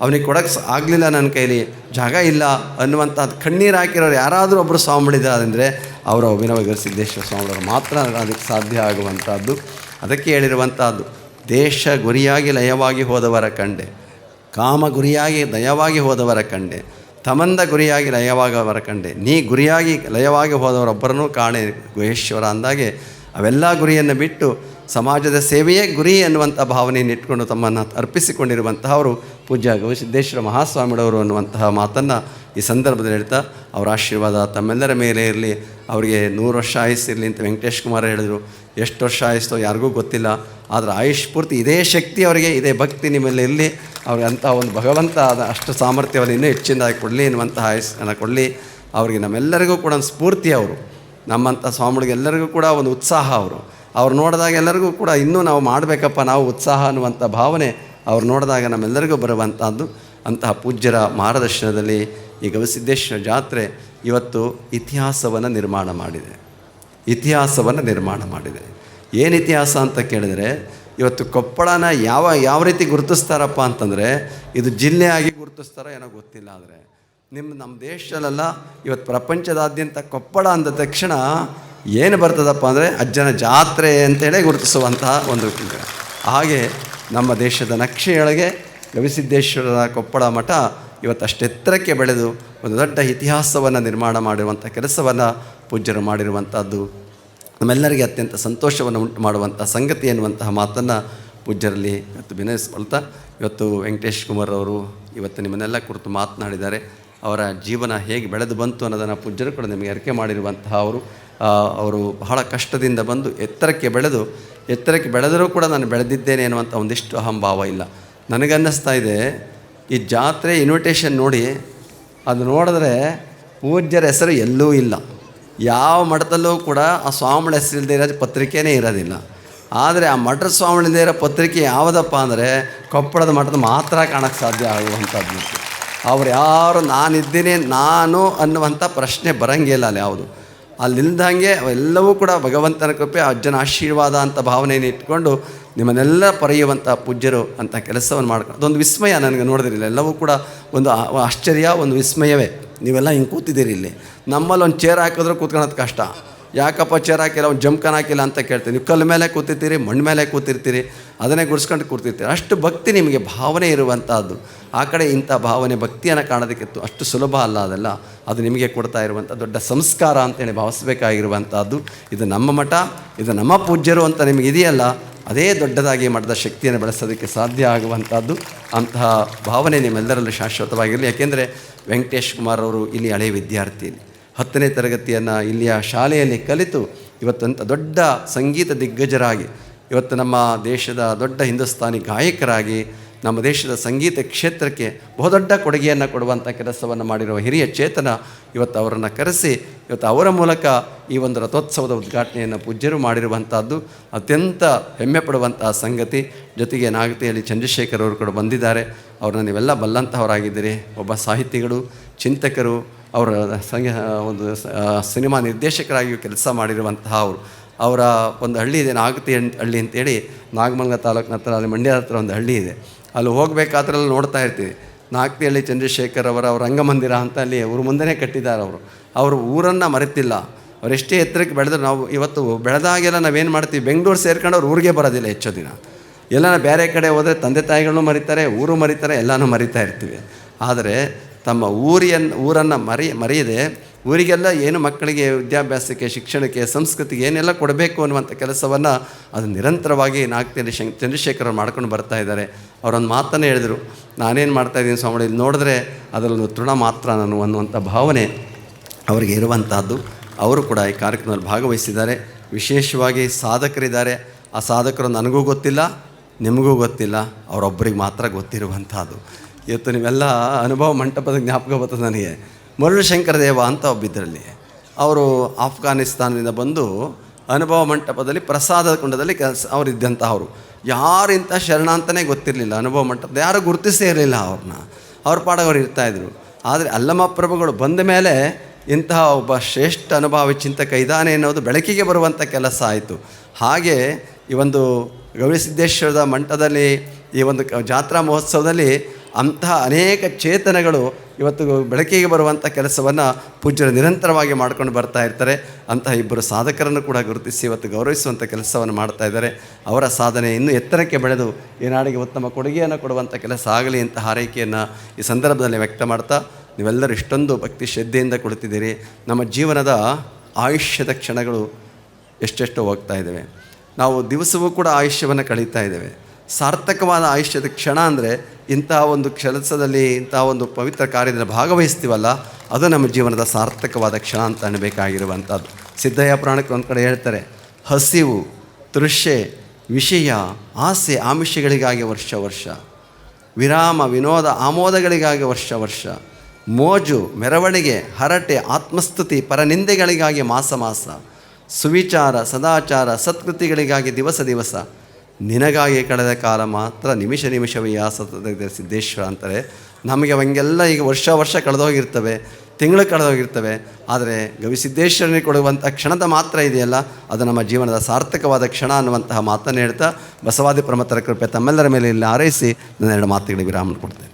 ಅವನಿಗೆ ಕೊಡೋಕ್ಕೆ ಆಗಲಿಲ್ಲ ನನ್ನ ಕೈಲಿ, ಜಾಗ ಇಲ್ಲ ಅನ್ನುವಂಥದ್ದು ಕಣ್ಣೀರು ಹಾಕಿರೋರು ಯಾರಾದರೂ ಒಬ್ಬರು ಸ್ವಾಮಿಗಳಿದ್ದಾರೆಂದರೆ, ಅವರು ಅಭಿನವ ಗರಿಸಿದ್ದೇಶ್ವರ ಸ್ವಾಮಿಗಳು ಮಾತ್ರ ಅದಕ್ಕೆ ಸಾಧ್ಯ ಆಗುವಂಥದ್ದು. ಅದಕ್ಕೆ ಹೇಳಿರುವಂಥದ್ದು ದೇಶ ಗುರಿಯಾಗಿ ಲಯವಾಗಿ ಹೋದವರ ಕಂಡೆ, ಕಾಮ ಗುರಿಯಾಗಿ ಲಯವಾಗಿ ಹೋದವರ ಕಂಡೆ, ತಮಂದ ಗುರಿಯಾಗಿ ಲಯವಾಗವರ ಕಂಡೆ, ನೀ ಗುರಿಯಾಗಿ ಲಯವಾಗಿ ಹೋದವರೊಬ್ಬರನ್ನೂ ಕಾಣೆ ಗುಹೇಶ್ವರ ಅಂದಾಗೆ ಅವೆಲ್ಲ ಗುರಿಯನ್ನು ಬಿಟ್ಟು ಸಮಾಜದ ಸೇವೆಯೇ ಗುರಿ ಎನ್ನುವಂಥ ಭಾವನೆಯನ್ನು ಇಟ್ಕೊಂಡು ತಮ್ಮನ್ನು ಅರ್ಪಿಸಿಕೊಂಡಿರುವಂತಹವರು ಪೂಜ್ಯ ಗವಿಸಿದ್ದೇಶ್ವರ ಮಹಾಸ್ವಾಮಿಗಳವರು ಅನ್ನುವಂತಹ ಮಾತನ್ನು ಈ ಸಂದರ್ಭದಲ್ಲಿ ಹೇಳ್ತಾ, ಅವರ ಆಶೀರ್ವಾದ ತಮ್ಮೆಲ್ಲರ ಮೇಲೆ ಇರಲಿ. ಅವರಿಗೆ ನೂರು ವರ್ಷ ಆಯಿಸಿರಲಿ ಅಂತ ವೆಂಕಟೇಶ್ ಕುಮಾರ್ ಹೇಳಿದರು. ಎಷ್ಟು ವರ್ಷ ಆಯಿಸ್ತೋ ಯಾರಿಗೂ ಗೊತ್ತಿಲ್ಲ. ಆದರೆ ಆಯುಷ್ ಪೂರ್ತಿ ಇದೇ ಶಕ್ತಿ ಅವರಿಗೆ, ಇದೇ ಭಕ್ತಿ ನಿಮ್ಮಲ್ಲಿ ಇರಲಿ. ಅವ್ರಿಗೆ ಅಂಥ ಒಂದು ಭಗವಂತ ಆದ ಅಷ್ಟು ಸಾಮರ್ಥ್ಯವನ್ನು ಇನ್ನೂ ಹೆಚ್ಚಿನದಾಗಿ ಕೊಡಲಿ ಎನ್ನುವಂತಹ ಆಯಸ್ಸನ್ನು ಕೊಡಲಿ. ಅವರಿಗೆ ನಮ್ಮೆಲ್ಲರಿಗೂ ಕೂಡ ಒಂದು ಸ್ಫೂರ್ತಿ ಅವರು. ನಮ್ಮಂಥ ಸ್ವಾಮಿಗಳಿಗೆ ಎಲ್ಲರಿಗೂ ಕೂಡ ಒಂದು ಉತ್ಸಾಹ ಅವರು. ಅವ್ರು ನೋಡಿದಾಗ ಎಲ್ಲರಿಗೂ ಕೂಡ ಇನ್ನೂ ನಾವು ಮಾಡಬೇಕಪ್ಪ, ನಾವು ಉತ್ಸಾಹ ಅನ್ನುವಂಥ ಭಾವನೆ ಅವ್ರು ನೋಡಿದಾಗ ನಮ್ಮೆಲ್ಲರಿಗೂ ಬರುವಂಥದ್ದು. ಅಂತಹ ಪೂಜ್ಯರ ಮಾರ್ಗದರ್ಶನದಲ್ಲಿ ಈ ಗವಿಸಿದ್ದೇಶ್ವರ ಜಾತ್ರೆ ಇವತ್ತು ಇತಿಹಾಸವನ್ನು ನಿರ್ಮಾಣ ಮಾಡಿದೆ. ಇತಿಹಾಸವನ್ನು ನಿರ್ಮಾಣ ಮಾಡಿದೆ. ಏನು ಇತಿಹಾಸ ಅಂತ ಕೇಳಿದರೆ, ಇವತ್ತು ಕೊಪ್ಪಳನ ಯಾವ ಯಾವ ರೀತಿ ಗುರುತಿಸ್ತಾರಪ್ಪ ಅಂತಂದರೆ, ಇದು ಜಿಲ್ಲೆಯಾಗಿ ಗುರುತಿಸ್ತಾರೋ ಏನೋ ಗೊತ್ತಿಲ್ಲ ಆದರೆ ನಿಮ್ಮ ನಮ್ಮ ದೇಶದಲ್ಲೆಲ್ಲ ಇವತ್ತು ಪ್ರಪಂಚದಾದ್ಯಂತ ಕೊಪ್ಪಳ ಅಂದ ತಕ್ಷಣ ಏನು ಬರ್ತದಪ್ಪ ಅಂದರೆ ಅಜ್ಜನ ಜಾತ್ರೆ ಅಂತೇಳಿ ಗುರುತಿಸುವಂತಹ ಒಂದು. ಹಾಗೆ ನಮ್ಮ ದೇಶದ ನಕ್ಷೆಯೊಳಗೆ ಗವಿಸಿದ್ದೇಶ್ವರರ ಕೊಪ್ಪಳ ಮಠ ಇವತ್ತು ಅಷ್ಟೆತ್ತರಕ್ಕೆ ಬೆಳೆದು ಒಂದು ದೊಡ್ಡ ಇತಿಹಾಸವನ್ನು ನಿರ್ಮಾಣ ಮಾಡಿರುವಂಥ ಕೆಲಸವನ್ನು ಪೂಜ್ಯರು ಮಾಡಿರುವಂಥದ್ದು ನಮ್ಮೆಲ್ಲರಿಗೆ ಅತ್ಯಂತ ಸಂತೋಷವನ್ನು ಉಂಟು ಮಾಡುವಂಥ ಸಂಗತಿ ಎನ್ನುವಂತಹ ಮಾತನ್ನು ಪೂಜ್ಯರಲ್ಲಿ ಇವತ್ತು ವಿನಯಿಸ್ಕೊಳ್ತಾ ಇವತ್ತು ವೆಂಕಟೇಶ್ ಕುಮಾರ್ ಅವರು ಇವತ್ತು ನಿಮ್ಮನ್ನೆಲ್ಲ ಕುರಿತು ಮಾತನಾಡಿದ್ದಾರೆ. ಅವರ ಜೀವನ ಹೇಗೆ ಬೆಳೆದು ಬಂತು ಅನ್ನೋದನ್ನು ಪೂಜ್ಯರು ಕೂಡ ನಿಮಗೆ ಅರಿಕೆ ಮಾಡಿರುವಂತಹ ಅವರು. ಅವರು ಬಹಳ ಕಷ್ಟದಿಂದ ಬಂದು ಎತ್ತರಕ್ಕೆ ಬೆಳೆದು, ಎತ್ತರಕ್ಕೆ ಬೆಳೆದರೂ ಕೂಡ ನಾನು ಬೆಳೆದಿದ್ದೇನೆ ಅನ್ನುವಂಥ ಒಂದಿಷ್ಟು ಅಹಂಭಾವ ಇಲ್ಲ. ನನಗನ್ನಿಸ್ತಾ ಇದೆ, ಈ ಜಾತ್ರೆ ಇನ್ವಿಟೇಷನ್ ನೋಡಿ ಅದು ನೋಡಿದ್ರೆ ಪೂಜ್ಯರ ಹೆಸರು ಎಲ್ಲೂ ಇಲ್ಲ. ಯಾವ ಮಠದಲ್ಲೂ ಕೂಡ ಆ ಸ್ವಾಮಿಗಳ ಹೆಸರಿಲ್ಲದೆ ಇರೋ ಪತ್ರಿಕೆನೇ ಇರೋದಿಲ್ಲ. ಆದರೆ ಆ ಮಠದ ಸ್ವಾಮಿಗಳಿಂದ ಇರೋ ಪತ್ರಿಕೆ ಯಾವುದಪ್ಪ ಅಂದರೆ ಕೊಪ್ಪಳದ ಮಠದ ಮಾತ್ರ ಕಾಣಕ್ಕೆ ಸಾಧ್ಯ ಆಗುವಂಥದ್ದು. ಅವ್ರು ಯಾರು ನಾನಿದ್ದೀನಿ ನಾನು ಅನ್ನುವಂಥ ಪ್ರಶ್ನೆ ಬರೋಂಗಿಲ್ಲ ಅಲ್ಲಿ ಯಾವುದು. ಅಲ್ಲಿಲ್ದಂಗೆ ಅವೆಲ್ಲವೂ ಕೂಡ ಭಗವಂತನ ಕೃಪೆ, ಅಜ್ಜನ ಆಶೀರ್ವಾದ ಅಂತ ಭಾವನೆಯನ್ನು ಇಟ್ಕೊಂಡು ನಿಮ್ಮನ್ನೆಲ್ಲ ಪರೆಯುವಂಥ ಪೂಜ್ಯರು ಅಂತ ಕೆಲಸವನ್ನು ಮಾಡ್ಕೊಂಡು ಅದೊಂದು ವಿಸ್ಮಯ ನನಗೆ ನೋಡಿದ್ರಿಲ್ಲ ಎಲ್ಲವೂ ಕೂಡ ಒಂದು ಆಶ್ಚರ್ಯ, ಒಂದು ವಿಸ್ಮಯವೇ. ನೀವೆಲ್ಲ ಹಿಂಗೆ ಕೂತಿದ್ದೀರಿ ಇಲ್ಲಿ. ನಮ್ಮಲ್ಲಿ ಒಂದು ಚೇರ್ ಹಾಕಿದ್ರೆ ಕೂತ್ಕೊಳೋದು ಕಷ್ಟ. ಯಾಕಪ್ಪ ಚೇರ್ ಹಾಕಿಲ್ಲ, ಒಂದು ಜಮ್ಕನ್ ಹಾಕಿಲ್ಲ ಅಂತ ಕೇಳ್ತೀನಿ. ನೀವು ಕಲ್ಲು ಮೇಲೆ ಕೂತಿರ್ತೀರಿ ಮಣ್ಣು ಮೇಲೆ ಕೂತಿರ್ತೀರಿ, ಅದನ್ನೇ ಗುಡಿಸ್ಕೊಂಡು ಕೂತಿರ್ತೀರಿ. ಅಷ್ಟು ಭಕ್ತಿ ನಿಮಗೆ, ಭಾವನೆ ಇರುವಂಥದ್ದು ಆ ಕಡೆ ಇಂಥ ಭಾವನೆ, ಭಕ್ತಿಯನ್ನು ಕಾಣೋದಕ್ಕಿತ್ತು ಅಷ್ಟು ಸುಲಭ ಅಲ್ಲ ಅದೆಲ್ಲ. ಅದು ನಿಮಗೆ ಕೊಡ್ತಾ ಇರುವಂಥ ದೊಡ್ಡ ಸಂಸ್ಕಾರ ಅಂತೇಳಿ ಭಾವಿಸ್ಬೇಕಾಗಿರುವಂಥದ್ದು ಇದು ನಮ್ಮ ಮಠ, ಇದು ನಮ್ಮ ಪೂಜ್ಯರು ಅಂತ ನಿಮಗೆ ಇದೆಯಲ್ಲ? ಅದೇ ದೊಡ್ಡದಾಗಿ ಮಠದ ಶಕ್ತಿಯನ್ನು ಬೆಳೆಸೋದಕ್ಕೆ ಸಾಧ್ಯ ಆಗುವಂಥದ್ದು ಅಂತಹ ಭಾವನೆ ನಿಮ್ಮೆಲ್ಲರಲ್ಲೂ ಶಾಶ್ವತವಾಗಿರಲಿ. ಯಾಕೆಂದರೆ ವೆಂಕಟೇಶ್ ಕುಮಾರ್ ಅವರು ಇಲ್ಲಿ ಹಳೆಯ ವಿದ್ಯಾರ್ಥಿ. ಹತ್ತನೇ ತರಗತಿಯನ್ನು ಇಲ್ಲಿಯ ಶಾಲೆಯಲ್ಲಿ ಕಲಿತು ಇವತ್ತಂಥ ದೊಡ್ಡ ಸಂಗೀತ ದಿಗ್ಗಜರಾಗಿ, ಇವತ್ತು ನಮ್ಮ ದೇಶದ ದೊಡ್ಡ ಹಿಂದೂಸ್ತಾನಿ ಗಾಯಕರಾಗಿ ನಮ್ಮ ದೇಶದ ಸಂಗೀತ ಕ್ಷೇತ್ರಕ್ಕೆ ಬಹುದೊಡ್ಡ ಕೊಡುಗೆಯನ್ನು ಕೊಡುವಂಥ ಕೆಲಸವನ್ನು ಮಾಡಿರುವ ಹಿರಿಯ ಚೇತನ ಇವತ್ತು ಅವರನ್ನು ಕರೆಸಿ, ಇವತ್ತು ಅವರ ಮೂಲಕ ಈ ಒಂದು ರಥೋತ್ಸವದ ಉದ್ಘಾಟನೆಯನ್ನು ಪೂಜ್ಯರು ಮಾಡಿರುವಂಥದ್ದು ಅತ್ಯಂತ ಹೆಮ್ಮೆ ಪಡುವಂತಹ ಸಂಗತಿ. ಜೊತೆಗೆ ನಾಗತಿಯಲ್ಲಿ ಚಂದ್ರಶೇಖರ್ ಅವರು ಕೂಡ ಬಂದಿದ್ದಾರೆ. ಅವ್ರನ್ನ ನೀವೆಲ್ಲ ಬಲ್ಲಂತಹವರಾಗಿದ್ದೀರಿ. ಒಬ್ಬ ಸಾಹಿತಿಗಳು, ಚಿಂತಕರು, ಅವರ ಸಂಗ ಒಂದು ಸಿನಿಮಾ ನಿರ್ದೇಶಕರಾಗಿಯೂ ಕೆಲಸ ಮಾಡಿರುವಂತಹ ಅವರು. ಅವರ ಒಂದು ಹಳ್ಳಿ ಇದೆ, ನಾಗತಿ ಹಳ್ಳಿ ಅಂತೇಳಿ ನಾಗಮಂಗ ತಾಲೂಕಿನ ಹತ್ರ, ಅಲ್ಲಿ ಮಂಡ್ಯದ ಹತ್ರ ಒಂದು ಹಳ್ಳಿ ಇದೆ. ಅಲ್ಲಿ ಹೋಗಬೇಕಾದ್ರಲ್ಲಿ ನೋಡ್ತಾ ಇರ್ತೀವಿ. ನಾಗ್ತಿಹಳ್ಳಿ ಚಂದ್ರಶೇಖರ್ ಅವರ ಅವ್ರ ರಂಗಮಂದಿರ ಅಂತ ಅಲ್ಲಿ ಅವ್ರ ಮುಂದೆನೇ ಕಟ್ಟಿದ್ದಾರೆ ಅವರು. ಅವರು ಊರನ್ನು ಮರೆತಿಲ್ಲ. ಅವರೆಷ್ಟೇ ಎತ್ತರಕ್ಕೆ ಬೆಳೆದ್ರೆ ನಾವು ಇವತ್ತು ಬೆಳೆದಾಗೆಲ್ಲ ನಾವೇನು ಮಾಡ್ತೀವಿ? ಬೆಂಗಳೂರು ಸೇರ್ಕೊಂಡು ಅವ್ರು ಊರಿಗೆ ಬರೋದಿಲ್ಲ ಹೆಚ್ಚು ದಿನ. ಎಲ್ಲನ ಬೇರೆ ಕಡೆ ಹೋದರೆ ತಂದೆ ತಾಯಿಗಳನ್ನು ಮರಿತಾರೆ, ಊರು ಮರಿತಾರೆ, ಎಲ್ಲನೂ ಮರಿತಾ ಇರ್ತೀವಿ. ಆದರೆ ತಮ್ಮ ಊರಿಯನ್ನು ಊರನ್ನು ಮರಿ ಮರೆಯದೆ ಊರಿಗೆಲ್ಲ ಏನು ಮಕ್ಕಳಿಗೆ ವಿದ್ಯಾಭ್ಯಾಸಕ್ಕೆ, ಶಿಕ್ಷಣಕ್ಕೆ, ಸಂಸ್ಕೃತಿಗೆ ಏನೆಲ್ಲ ಕೊಡಬೇಕು ಅನ್ನುವಂಥ ಕೆಲಸವನ್ನು ಅದು ನಿರಂತರವಾಗಿ ನಾಲ್ಕು ಶಂ ಚಂದ್ರಶೇಖರ್ ಮಾಡ್ಕೊಂಡು ಬರ್ತಾ ಇದ್ದಾರೆ. ಅವರೊಂದು ಮಾತನ್ನು ಹೇಳಿದರು, ನಾನೇನು ಮಾಡ್ತಾಯಿದ್ದೀನಿ ಸ್ವಾಮಿ, ಇಲ್ಲಿ ನೋಡಿದ್ರೆ ಅದರಲ್ಲೊಂದು ತೃಣ ಮಾತ್ರ ನಾನು ಅನ್ನುವಂಥ ಭಾವನೆ ಅವರಿಗೆ ಇರುವಂಥದ್ದು. ಅವರು ಕೂಡ ಈ ಕಾರ್ಯಕ್ರಮದಲ್ಲಿ ಭಾಗವಹಿಸಿದ್ದಾರೆ. ವಿಶೇಷವಾಗಿ ಸಾಧಕರಿದ್ದಾರೆ. ಆ ಸಾಧಕರು ನನಗೂ ಗೊತ್ತಿಲ್ಲ, ನಿಮಗೂ ಗೊತ್ತಿಲ್ಲ, ಅವರೊಬ್ಬರಿಗೆ ಮಾತ್ರ ಗೊತ್ತಿರುವಂಥದ್ದು. ಇವತ್ತು ನೀವೆಲ್ಲ ಅನುಭವ ಮಂಟಪದ ಜ್ಞಾಪಕ ಬರ್ತದೆ ನನಗೆ. ಮರುಳು ಶಂಕರ ದೇವ ಅಂತ ಒಬ್ಬಿದ್ದರಲ್ಲಿ ಅವರು ಆಫ್ಘಾನಿಸ್ತಾನದಿಂದ ಬಂದು ಅನುಭವ ಮಂಟಪದಲ್ಲಿ ಪ್ರಸಾದ ಕುಂಡದಲ್ಲಿ ಕೆಲಸ ಅವರು. ಯಾರು ಇಂಥ ಶರಣ ಅಂತಲೇ ಗೊತ್ತಿರಲಿಲ್ಲ, ಅನುಭವ ಮಂಟಪದ ಯಾರು ಗುರುತಿಸೇ ಇರಲಿಲ್ಲ ಅವ್ರನ್ನ. ಅವ್ರ ಪಾಡವರು ಅವ್ರು ಇರ್ತಾಯಿದ್ರು ಆದರೆ ಅಲ್ಲಮ್ಮ ಪ್ರಭುಗಳು ಬಂದ ಮೇಲೆ ಇಂತಹ ಒಬ್ಬ ಶ್ರೇಷ್ಠ ಅನುಭಾವಿ ಚಿಂತಕ ಇದ್ದಾನೆ ಅನ್ನೋದು ಬೆಳಕಿಗೆ ಬರುವಂಥ ಕೆಲಸ ಆಯಿತು. ಹಾಗೆ ಈ ಒಂದು ಗವಿಸಿದ್ದೇಶ್ವರದ ಮಂಟದಲ್ಲಿ ಈ ಒಂದು ಜಾತ್ರಾ ಮಹೋತ್ಸವದಲ್ಲಿ ಅಂತಹ ಅನೇಕ ಚೇತನಗಳು ಇವತ್ತು ಬೆಳಕಿಗೆ ಬರುವಂಥ ಕೆಲಸವನ್ನು ಪೂಜ್ಯರು ನಿರಂತರವಾಗಿ ಮಾಡ್ಕೊಂಡು ಬರ್ತಾ ಇರ್ತಾರೆ. ಅಂತಹ ಇಬ್ಬರು ಸಾಧಕರನ್ನು ಕೂಡ ಗುರುತಿಸಿ ಇವತ್ತು ಗೌರವಿಸುವಂಥ ಕೆಲಸವನ್ನು ಮಾಡ್ತಾ ಇದ್ದಾರೆ. ಅವರ ಸಾಧನೆ ಇನ್ನೂ ಎತ್ತರಕ್ಕೆ ಬೆಳೆದು ಈ ನಾಡಿಗೆ ಉತ್ತಮ ಕೊಡುಗೆಯನ್ನು ಕೊಡುವಂಥ ಕೆಲಸ ಆಗಲಿ ಅಂತ ಹಾರೈಕೆಯನ್ನು ಈ ಸಂದರ್ಭದಲ್ಲಿ ವ್ಯಕ್ತ ಮಾಡ್ತಾ, ನೀವೆಲ್ಲರೂ ಇಷ್ಟೊಂದು ಭಕ್ತಿ ಶ್ರದ್ಧೆಯಿಂದ ಕೊಡುತ್ತಿದ್ದೀರಿ. ನಮ್ಮ ಜೀವನದ ಆಯುಷ್ಯದ ಕ್ಷಣಗಳು ಎಷ್ಟೆಷ್ಟೋ ಹೋಗ್ತಾ ಇದ್ದಾವೆ. ನಾವು ದಿವಸವೂ ಕೂಡ ಆಯುಷ್ಯವನ್ನು ಕಳೀತಾ ಇದ್ದೇವೆ. ಸಾರ್ಥಕವಾದ ಆಯುಷ್ಯದ ಕ್ಷಣ ಅಂದರೆ ಇಂತಹ ಒಂದು ಕೆಲಸದಲ್ಲಿ ಇಂತಹ ಒಂದು ಪವಿತ್ರ ಕಾರ್ಯದಲ್ಲಿ ಭಾಗವಹಿಸ್ತೀವಲ್ಲ, ಅದು ನಮ್ಮ ಜೀವನದ ಸಾರ್ಥಕವಾದ ಕ್ಷಣ ಅಂತ ಅನ್ನಬೇಕಾಗಿರುವಂಥದ್ದು ಸಿದ್ಧಯ್ಯ ಪುರಾಣಕ್ಕೆ ಒಂದು ಕಡೆ ಹೇಳ್ತಾರೆ, ಹಸಿವು ತೃಷೆ ವಿಷಯ, ಆಸೆ, ಆಮಿಷಗಳಿಗಾಗಿ ವರ್ಷ ವರ್ಷ. ವಿರಾಮ, ವಿನೋದ, ಆಮೋದಗಳಿಗಾಗಿ ವರ್ಷ ವರ್ಷ. ಮೋಜು, ಮೆರವಣಿಗೆ, ಹರಟೆ, ಆತ್ಮಸ್ತುತಿ, ಪರನಿಂದೆಗಳಿಗಾಗಿ ಮಾಸ ಮಾಸ. ಸುವಿಚಾರ, ಸದಾಚಾರ, ಸತ್ಕೃತಿಗಳಿಗಾಗಿ ದಿವಸ ದಿವಸ. ನಿನಗಾಗಿ ಕಳೆದ ಕಾಲ ಮಾತ್ರ ನಿಮಿಷ ನಿಮಿಷವೇ ಸತತ ಸಿದ್ದೇಶ್ವರ ಅಂತಾರೆ. ನಮಗೆ ಅವಂಗೆಲ್ಲ ಈಗ ವರ್ಷ ವರ್ಷ ಕಳೆದೋಗಿರ್ತವೆ, ತಿಂಗಳು ಕಳೆದೋಗಿರ್ತವೆ. ಆದರೆ ಗವಿಸಿದ್ದೇಶ್ವರನಿಗೆ ಕೊಡುವಂಥ ಕ್ಷಣದ ಮಾತ್ರ ಇದೆಯಲ್ಲ, ಅದು ನಮ್ಮ ಜೀವನದ ಸಾರ್ಥಕವಾದ ಕ್ಷಣ ಅನ್ನುವಂತಹ ಮಾತನ್ನು ಹೇಳ್ತಾ ಬಸವಾದಿ ಪ್ರಮತರ ಕೃಪೆ ತಮ್ಮೆಲ್ಲರ ಮೇಲೆ ಇಲ್ಲಿ ಹಾರೈಸಿ ನನ್ನ ಎರಡು ಮಾತುಗಳಿಗೆ ವಿರಾಮ ಕೊಡ್ತೇನೆ.